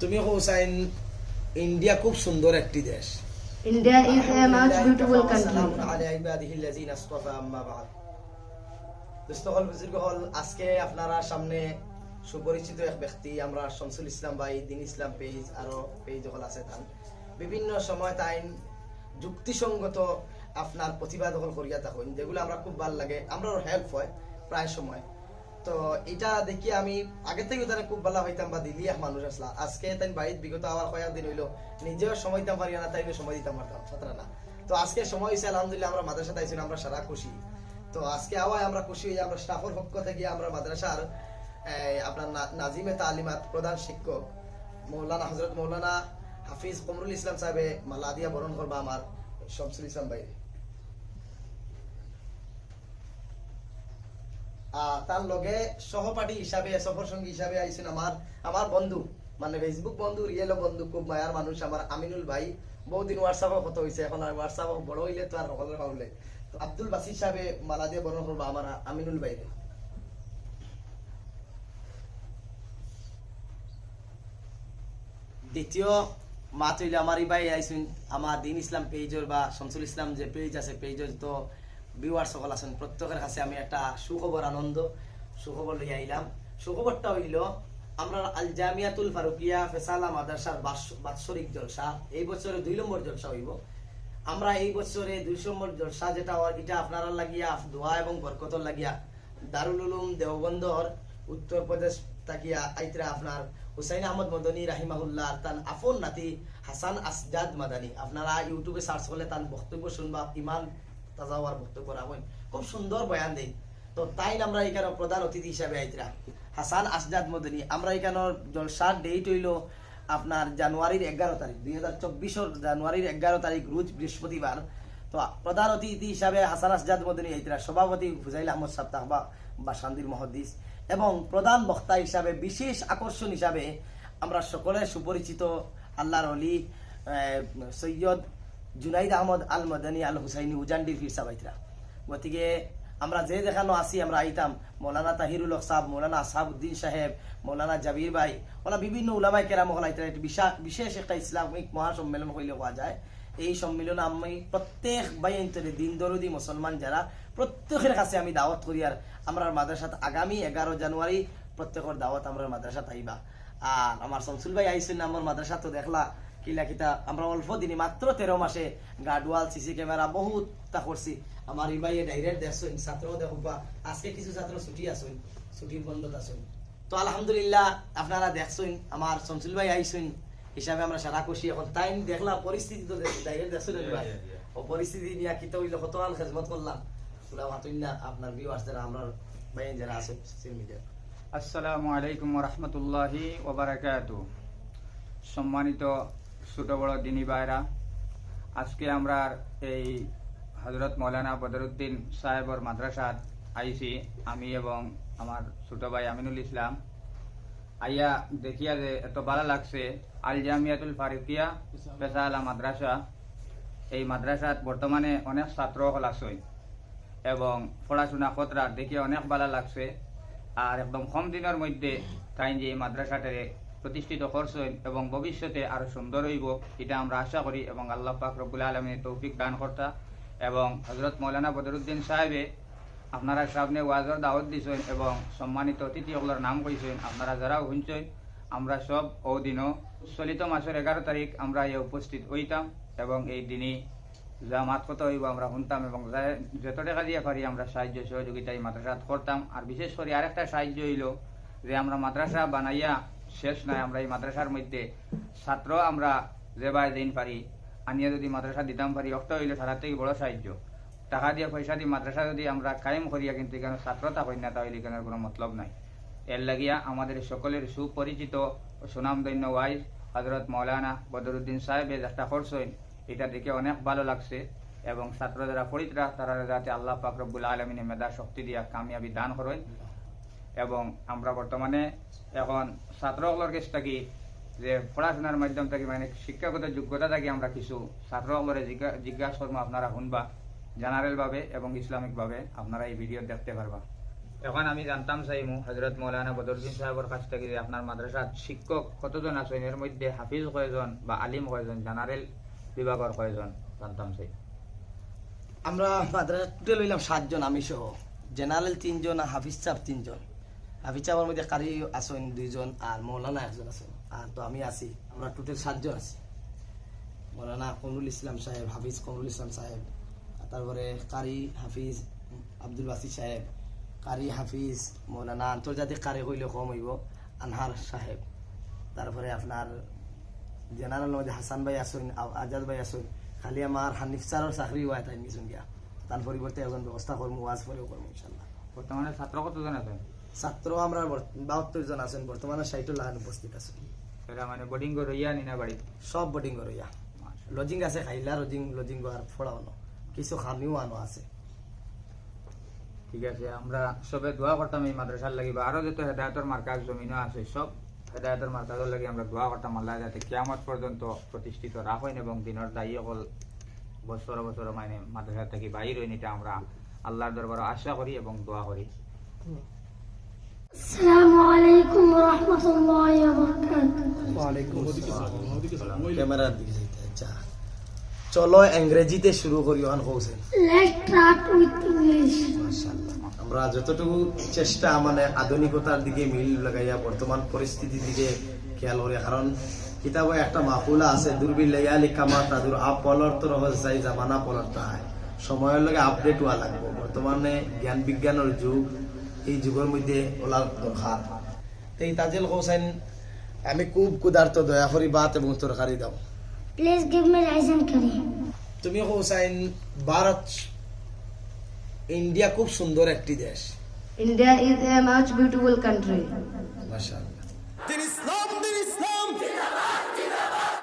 তুমি হোসাইন ইন্ডিয়া খুব সুন্দর একটি দেশ। আম্মা বা'দ। আজকে আপনারা সামনে সুপরিচিত এক ব্যক্তি আমরা শামসুল ইসলাম ভাই দিন ইসলাম পেজ আরও পেজ হল আছে তান বিভিন্ন সময় তাই যুক্তিসঙ্গত আপনার প্রতিবাদ হল করিয়া থাকুন যেগুলো আমরা খুব ভালো লাগে আমরা হেল্প হয় প্রায় সময়। তো এটা দেখি আমি, আগে থেকে তারা খুব ভালো হইতাম বা দিলি মানুষ আসলা। আজকে তাই বাড়ির বিগত আবার কয়েক দিন হইল, নিজেও সময় দিতাম পারি না তাই সময় দিতাম পারতাম সাঁতরা না। তো আজকে সময় হয়েছে আলহামদুলিল্লাহ আমরা মাদ্রাসা তাইছিল আমরা সারা খুশি। তো আজকে আবার আমরা খুশি হয়ে আমরা স্টাফের পক্ষ থেকে আমরা মাদ্রাসার আপনার নাজিমে তালিমাত প্রধান শিক্ষক মৌলানা হজরত মৌলানা হাফিজ কমরুল ইসলাম সাহেবে মালা দিয়া বরণ করবা আমার, শমসুল ইসলাম ভাই। তার লগে সহপাঠী হিসাবে, সফর সঙ্গী হিসাবে আইছেন আমার আমার বন্ধু মানে ফেসবুক বন্ধু রিয়েল বন্ধু, খুব মায়ার মানুষ আমার আমিনুল ভাই। বহুদিন হোয়াটসঅ্যাপে কত হয়েছে এখন আর হোয়াটসঅ্যাপ বড় হইলে তো আর সকলের পাবলে তো আব্দুল বাসির সাহেবে মালা দিয়ে বরণ করব আমার আমিনুল ভাই দ্বিতীয় মাত হইলে আমার ভাই আইসুন আমার দিন ইসলাম পেজর বা শামসুল ইসলাম যে পেজ আছে পেজর তো ভিউয়ার সকল আছেন। প্রত্যেকের কাছে আমি একটা সুখবর, আনন্দ, সুখবর লইয়া আইলাম। সুখবরটা হইল, আমরা আল জামিয়াতুল ফারুকিয়া ফেসালা মাদ্রাসার বাৎসরিক জলসা, এই বছরে দুই নম্বর জলসা হইব। আমরা এই বছরে দুই নম্বর জলসা যেটা এটা আপনারা লাগিয়া দোয়া এবং বরকতর লাগিয়া দারুল উলুম দেওবন্দর উত্তরপ্রদেশ তাকিয়া আইতরা আপনার হুসাইন আহমদ মদনী রাহিমাহুল্লাহ তান আফন নাতি হাসান আসজাদ মাদানি। আপনারা ইউটিউবে সার্চ করলে তার বক্তব্য শুনবা। ইমান তাজাওয়ার বক্তব্য রাখবেন খুব সুন্দর বয়ান দেয় তো তাই আমরা এখানে প্রধান অতিথি হিসাবে আইতরা। হাসান আসজাদ মদনী, আমরা এখানে জলসার ডেট হইল আপনার জানুয়ারির এগারো তারিখ, দুই হাজার চব্বিশের জানুয়ারির এগারো তারিখ, রোজ বৃহস্পতিবার। তো প্রধান অতিথি হিসাবে হাসান আসজাদ মদনী আইতরা। সভাপতি ফুজাইল আহমদ সাপ্তাহ বা বাসান্দির মহদিস। এবং প্রধান বক্তা হিসাবে, বিশেষ আকর্ষণ হিসাবে আমরা সকলে সুপরিচিত আল্লাহর অলি সৈয়দ জুনাইদ আহমদ আল মদানী আল হুসাইনি উজান্ডির ফির সাবাইতরা। গতিকে আমরা যে দেখানো আসি আমরা আইতাম, মৌলানা তাহিরুল সাহেব, মৌলানা আসাবউদ্দিন সাহেব, মৌলানা জাবির ভাই, ওরা বিভিন্ন উলামাই কেরাম হল আইতারা। বিশেষ একটা ইসলামিক মহাসম্মেলন হইলে হওয়া যায়। এই সম্মেলনে আমি প্রত্যেক ভাই অন্তরে দিন দরদি মুসলমান যারা, প্রত্যেকের কাছে আমি দাওয়াত করি আর আমরা মাদ্রাসাত আগামী এগারো জানুয়ারি প্রত্যেকের দাওয়াত আমরা মাদ্রাসাত আইবা। আর আমার শামসুল ভাই আইসেন আমার মাদ্রাসা তো দেখলা কিলা কিতা আমরা অল্প দিনে মাত্র তেরো মাসে গার্ডওয়াল সিসি ক্যামেরা বহুত তা করছি আমার ভাইয়ে ডাইরেক্ট দেখছেন ছাত্র দেখবা আজকে কিছু ছাত্র ছুটি আসুন ছুটির বন্ধত আসুন তো আলহামদুলিল্লাহ আপনারা দেখছেন আমার শামসুল ভাই আইসেন হিসাবে আমরা সারা খুশি এখন টাইম দেখলাম পরিস্থিতি তো ডাইরেক্ট দেখছেন ভাই। ও পরিস্থিতি নিয়ে কিতা হইল কত আল খেজমত করলাম পুরা মাতুন না আপনার ভিউয়ার্স যারা আমরা ভাই যারা আছে সোশ্যাল মিডিয়া আসসালামু আলাইকুম রহমতুল্লাহি ওবারাকাতু সম্মানিত ছোট বড় দিনী ভাইরা, আজকে আমরা এই হজরত মৌলানা বদরুদ্দিন সাহেবর মাদ্রাসাত আইছি আমি এবং আমার ছোট ভাই আমিনুল ইসলাম। আইয়া দেখিয়া যে এত ভালো লাগছে, আল জামিয়াতুল ফারুকিয়া পেশালা মাদ্রাসা। এই মাদ্রাসাত বর্তমানে অনেক ছাত্র হল আছে এবং পড়াশোনা খতরা দেখিয়া অনেক ভালো লাগছে। আর একদম কম দিনের মধ্যে তাই যে এই মাদ্রাসাটারে প্রতিষ্ঠিত করছেন এবং ভবিষ্যতে আরও সুন্দর হইব, এটা আমরা আশা করি এবং আল্লাহ পাক রব্বুল আলমীর তৌফিক দান কর্তা। এবং হজরত মৌলানা বদরুদ্দিন সাহেবে আপনারা সামনে ওয়াজর দাওয়াত দিছেন এবং সম্মানিত অতিথিসকলের নাম কইছেন, আপনারা যারাও শুনছেন, আমরা সব ও দিনও চলিত মাসের এগারো তারিখ আমরা এ উপস্থিত হইতাম এবং এই দিনই যা মাত কত হইব আমরা শুনতাম এবং যা- যত টাকা দিয়ে পারি আমরা সাহায্য সহযোগিতা এই মাদ্রাসাত করতাম। আর বিশেষ করে আরেকটা সাহায্য হইল যে আমরা মাদ্রাসা বানাইয়া শেষ নয় আমরা এই মাদ্রাসার মধ্যে ছাত্র আমরা যেবার দিন পারি, আনিয়া যদি মাদ্রাসা দিতাম পারি, অক্ত হইলে সারা থেকে বড় সাহায্য। টাকা দিয়ে পয়সা দিয়ে মাদ্রাসা যদি আমরা কায়েম করিয়া কিন্তু এখানে ছাত্রতা হই না, তাহলে এখানে কোনো মতলব নাই। এর লাগিয়া আমাদের সকলের সুপরিচিত সুনামধন্য ওয়াইজ হজরত মৌলানা বদরুদ্দিন সাহেব একটা করছেন এটা দেখে অনেক ভালো লাগছে এবং ছাত্র যারা পড়িতরা তারা যাতে আল্লাহ পাক আলমিনে মেধা, শক্তি দিয়া কামিয়াবি দান করেন। এবং আমরা বর্তমানে এখন ছাত্রসকলের কাছ থাকি যে পড়াশোনার মাধ্যম থেকে মানে শিক্ষাগত যোগ্যতা থাকি আমরা কিছু ছাত্রসকলের জিজ্ঞাসা করব আপনারা শুনবা জেনারেল ভাবে এবং ইসলামিক ভাবে আপনারা এই ভিডিও দেখতে পারবা। এখন আমি জানতাম চাইমু হজরত মৌলানা বদরুদ্দিন সাহেবের কাছ থেকে যে আপনার মাদ্রাসাত শিক্ষক কতজন আছেন এর মধ্যে হাফিজ কয়জন বা আলিম কয়জন জেনারেল বিভাগের কয়জন, জানতাম চাই আমরা মাদ্রাসা টোটাল হইলাম সাতজন আমি সহ জেনারেল তিনজন হাফিজ সাহেব তিনজন। হাফিজ সাহেবের মধ্যে কারি আছেন দুইজন আর মৌলানা একজন আছেন। আর তো আমি আছি, আমরা টোটাল সাতজন আছি। মৌলানা কমরুল ইসলাম সাহেব, হাফিজ কমরুল ইসলাম সাহেব তারপরে কারি হাফিজ আব্দুল বাসি সাহেব, কারি হাফিজ মৌলানা আন্তর্জাতিক কারি হইলে কম হইব, আনহার সাহেব। তারপরে আপনার জেনারেল মধ্যে হাসান ভাই আসুন আজাদ ভাই আসুন খালি আমার হানিফ স্যারের চাকরি হয় তাই নিছুন গিয়া তার পরিবর্তে এখন ব্যবস্থা করব ওয়াজ পরেও করব ইনশাল্লাহ বর্তমানে ছাত্র কতজন আছেন? ছাত্র আমরা বাহাত্তর জন আছেন বর্তমানে ষাট লাখ উপস্থিত আছে। সেটা মানে বোর্ডিং করে ইয়া নিনা বাড়ি? সব বোটিং করো ইয়া। লজিং আছে খাইলা লজিং লজিং আর ফোড়াও কিছু খামিও আনো আছে। ঠিক আছে আমরা সবে দোয়া করতাম এই মাদ্রাসার লাগি বা আরও যত হেদায়তের মার্কাজ জমিনও আছে সব হেদায়তের মার্কাজের লাগি আমরা দোয়া করতাম আল্লাহ যাতে কিয়ামত পর্যন্ত প্রতিষ্ঠিত রাখেন এবং দিনের দায়ী অকল বছর বছর মানে মাদ্রাসা থেকে বাইর হইন এটা আমরা আল্লাহর দরবারে আশা করি এবং দোয়া করি। চলো ইংরেজিতে শুরু করি আমরা যতটুকু চেষ্টা মানে আধুনিকতার দিকে মিল লাগাইয়া বর্তমান পরিস্থিতির দিকে খেয়াল করে। কারণ কিতাব একটা মাফুলা আছে দুর্বিল লেগালি কামা আপ পলর্ত জামানা পলর্তা হয়। সময়ের লগে আপডেট হওয়া লাগবে। বর্তমানে জ্ঞান বিজ্ঞানের যুগ এই যুগের মধ্যে ওলার দরকার এই তাজেল হোসেন আমি খুব কুদার্ত দয়া করি বাত এবং তরকারি দাও। Please give me and curry. তুমি হোসেন ভারত ইন্ডিয়া খুব সুন্দর একটি দেশ। India is a much beautiful country মাশাআল্লাহ। তিনি ইসলাম